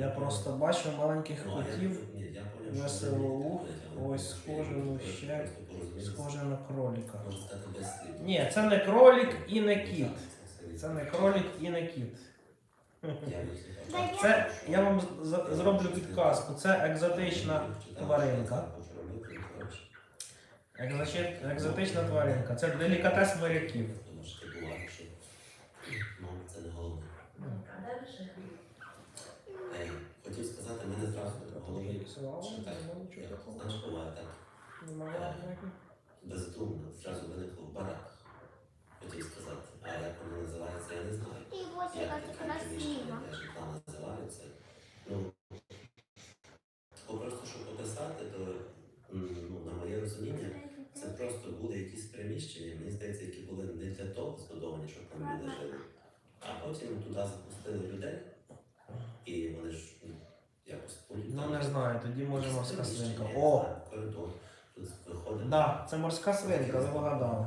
Я просто бачу маленьких Ну, котів, ні, я поняв, що весело вони ух, ось схоже, ну, ще схоже на кроліка. Ні, це не кролік і не кіт. Це не кролік і не кіт. Це я вам зроблю підказку. Це екзотична тваринка. Екзотична тваринка. Це делікатес моряків. Що ну, це не головне. А далі? Е, Хотів сказати, мене зразу в голові, Слава, що так, нема нічого такого. Немає ніяких. бездумно, зразу виникло в бараках. Хотів сказати, а як воно називається, я не знаю. Ти ось Як яка ти приміщення красива. для житла називаються. Ну, просто щоб описати, то м, ну, на моє розуміння, це просто були якісь приміщення, мені здається, які були не для того збудовані, щоб там люди жили. А потім туди запустили людей, і вони ж ну, не знаю, тоді може морська свинка. О! Тут виходить. Да, це морська свинка, ви вгадали.